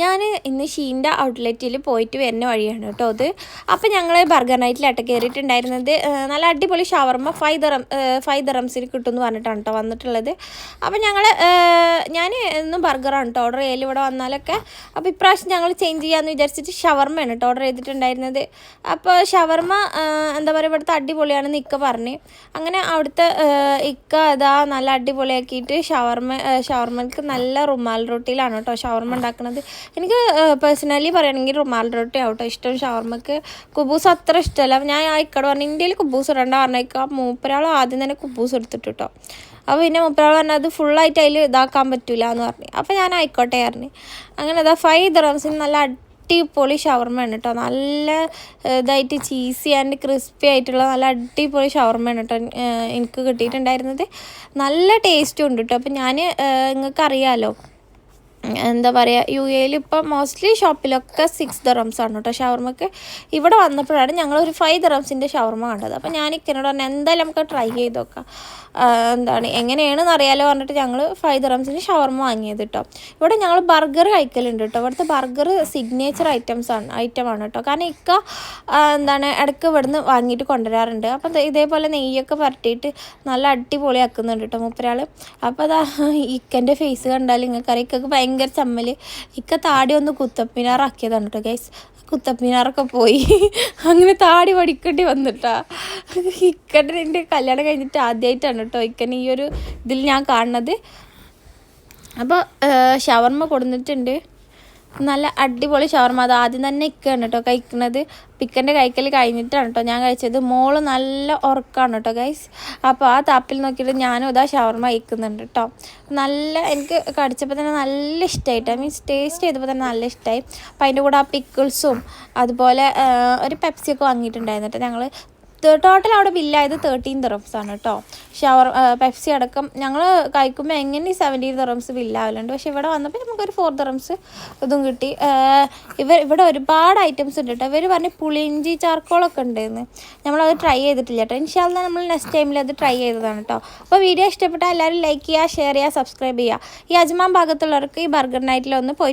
ഞാൻ ഇന്ന് ഷീന്റെ ഔട്ട്ലെറ്റിൽ പോയിട്ട് വരുന്ന വഴിയാണ് കേട്ടോ അത്. അപ്പോൾ ഞങ്ങൾ ബർഗർ നൈറ്റിലാട്ട് കയറിയിട്ടുണ്ടായിരുന്നത്. നല്ല അടിപൊളി ഷവർമ്മ ഫൈവ് ദറം ഫൈവ് ദറംസിൽ കിട്ടുമെന്ന് പറഞ്ഞിട്ടാണ് കേട്ടോ വന്നിട്ടുള്ളത്. അപ്പോൾ ഞങ്ങൾ ഞാൻ എന്നും ബർഗറാണ് കേട്ടോ ഓർഡർ ചെയ്യൽ ഇവിടെ വന്നാലൊക്കെ അപ്പോൾ ഇപ്രാവശ്യം ഞങ്ങൾ ചേഞ്ച് ചെയ്യാമെന്ന് വിചാരിച്ചിട്ട് ഷവർമ്മയാണ് കേട്ടോ ഓർഡർ ചെയ്തിട്ടുണ്ടായിരുന്നത്. അപ്പോൾ ഷവർമ്മ എന്താ പറയുക ഇവിടുത്തെ അടിപൊളിയാണെന്ന് ഇക്ക പറഞ്ഞ്. അങ്ങനെ അവിടുത്തെ ഇക്ക അതാ നല്ല അടിപൊളിയാക്കിയിട്ട് ഷവർമ്മ ഷവർമ്മക്ക് നല്ല റുമാൽ റൊട്ടിയിലാണ് കേട്ടോ ഷവർമ്മ ഉണ്ടാക്കുന്നത് എനിക്ക് പേഴ്സണലി പറയുകയാണെങ്കിൽ റുമാൽ റൊട്ടി ആവട്ടോ ഇഷ്ടം. ഷവർമ്മക്ക് കുബൂസ് അത്ര ഇഷ്ടമല്ല. ഞാൻ ആ ഇക്കട പറഞ്ഞു ഇന്ത്യയിൽ കുബൂസ് ഇടണ്ട പറഞ്ഞേക്കാം. മൂപ്പരാൾ ആദ്യം തന്നെ കുബൂസ് എടുത്തിട്ട് കേട്ടോ അപ്പോൾ പിന്നെ മുപ്പരാൾ പറഞ്ഞാൽ അത് ഫുള്ളായിട്ട് അതിൽ ഇതാക്കാൻ പറ്റില്ല എന്ന് പറഞ്ഞു. അപ്പോൾ ഞാൻ ആയിക്കോട്ടെ പറഞ്ഞു. അങ്ങനെ അതാ ഫൈവ് ദ്രംസിന് നല്ല അടിപൊളി ഷവർമ്മയാണ് കേട്ടോ നല്ല ഇതായിട്ട് ചീസി ആൻഡ് ക്രിസ്പി ആയിട്ടുള്ള നല്ല അടിപൊളി ഷവർമ്മയാണ് കേട്ടോ എനിക്ക് കിട്ടിയിട്ടുണ്ടായിരുന്നത്. നല്ല ടേസ്റ്റും ഉണ്ട് കേട്ടോ അപ്പോൾ ഞാൻ നിങ്ങൾക്ക് അറിയാമല്ലോ എന്താ പറയുക യു എയിൽ ഇപ്പം മോസ്റ്റ്ലി ഷോപ്പിലൊക്കെ സിക്സ് ദറംസ് ആണ് കേട്ടോ ഷവർമ്മക്ക് ഇവിടെ വന്നപ്പോഴാണ് ഞങ്ങൾ ഒരു ഫൈവ് ദറംസിന്റെ ഷവർമ്മ കണ്ടത്. അപ്പോൾ ഞാൻ ഇക്കനോട് പറഞ്ഞു എന്തായാലും നമുക്ക് ട്രൈ ചെയ്ത് നോക്കാം. എന്താണ് എങ്ങനെയാണെന്ന് അറിയാലോ പറഞ്ഞിട്ട് ഞങ്ങൾ ഫൈവ് ദറംസിന്റെ ഷവർമ്മ വാങ്ങിയത് കേട്ടോ ഇവിടെ ഞങ്ങൾ ബർഗർ കഴിക്കലുണ്ട് കേട്ടോ ഇവിടുത്തെ ബർഗർ സിഗ്നേച്ചർ ഐറ്റംസ് ആണ് ഐറ്റം ആണ് കേട്ടോ കാരണം ഇക്ക എന്താണ് ഇടയ്ക്ക് ഇവിടുന്ന് വാങ്ങിയിട്ട് കൊണ്ടുവരാറുണ്ട്. അപ്പം ഇതേപോലെ നെയ്യൊക്കെ പരട്ടിയിട്ട് നല്ല അടിപൊളിയാക്കുന്നുണ്ട് കേട്ടോ മുപ്പരാൾ അപ്പോൾ അതാ ഇക്കന്റെ ഫേസ് കണ്ടാൽ നിങ്ങൾക്ക് അറിയാം ഇക്കക്ക് ഭയങ്കര ചമ്മൽ ഇക്ക താടി ഒന്ന് കുത്തപ്പിനാറാക്കിയതാണ് കേട്ടോ ഗൈസ് കുത്തപ്പിനാറൊക്കെ പോയി. അങ്ങനെ താടി പഠിക്കേണ്ടി വന്നിട്ടാ. ഇക്കന്റെ എന്റെ കല്യാണം കഴിഞ്ഞിട്ട് ആദ്യമായിട്ടാണ് കേട്ടോ ഇക്കനെ ഈ ഒരു ഇതിൽ ഞാൻ കാണുന്നത്. അപ്പോൾ ഷവർമ്മ കൊടുത്തിട്ടുണ്ട് നല്ല അടിപൊളി ഷവർമ്മ അത് ആദ്യം തന്നെ ഇക്കാണ് കേട്ടോ കഴിക്കുന്നത്. പിക്കന്റെ കഴിക്കൽ കഴിഞ്ഞിട്ടാണ് കേട്ടോ ഞാൻ കഴിച്ചത്. മോൾ നല്ല ഉറക്കമാണ് കേട്ടോ ഗൈസ് അപ്പോൾ ആ താപ്പിൽ നോക്കിയിട്ട് ഞാനും ഇതാ ഷവർമ്മ കഴിക്കുന്നുണ്ട് കേട്ടോ നല്ല എനിക്ക് കടിച്ചപ്പോൾ തന്നെ നല്ല ഇഷ്ടമായിട്ട് മീൻസ് ടേസ്റ്റ് ചെയ്തപ്പോൾ തന്നെ നല്ല ഇഷ്ടമായി അപ്പോൾ അതിന്റെ കൂടെ ആ പിക്കിൾസും അതുപോലെ ഒരു പെപ്സിയൊക്കെ വാങ്ങിയിട്ടുണ്ടായിരുന്നു കേട്ടോ ഞങ്ങൾ ടോട്ടൽ അവിടെ ബില്ലായത് തേർട്ടീൻ ദിറംസ് ആണ് കേട്ടോ ഷവർ പെപ്സി അടക്കം. ഞങ്ങൾ കഴിക്കുമ്പോൾ എങ്ങനെ സെവന്റീൻ ദിറംസ് ബില്ലാവലുണ്ട് പക്ഷെ ഇവിടെ വന്നപ്പോൾ നമുക്കൊരു ഫോർ ദിറംസ് ഇതും കിട്ടി. ഇവർ ഇവിടെ ഒരുപാട് ഐറ്റംസ് ഉണ്ട് കേട്ടോ ഇവർ പറഞ്ഞ് പുളിയിഞ്ചി ചാർക്കോളൊക്കെ ഉണ്ടായിരുന്നു നമ്മളത് ട്രൈ ചെയ്തിട്ടില്ല കേട്ടോ ഇൻഷാല്ല നമ്മൾ നെക്സ്റ്റ് ടൈമിൽ അത് ട്രൈ ചെയ്തതാണ് കേട്ടോ അപ്പോൾ വീഡിയോ ഇഷ്ടപ്പെട്ടാൽ എല്ലാവരും ലൈക്ക് ചെയ്യുക ഷെയർ ചെയ്യുക സബ്സ്ക്രൈബ് ചെയ്യുക ഈ അജ്മാൻ ഭാഗത്തുള്ളവർക്ക് ഈ ബർഗർ നൈറ്റിലൊന്ന് പോയി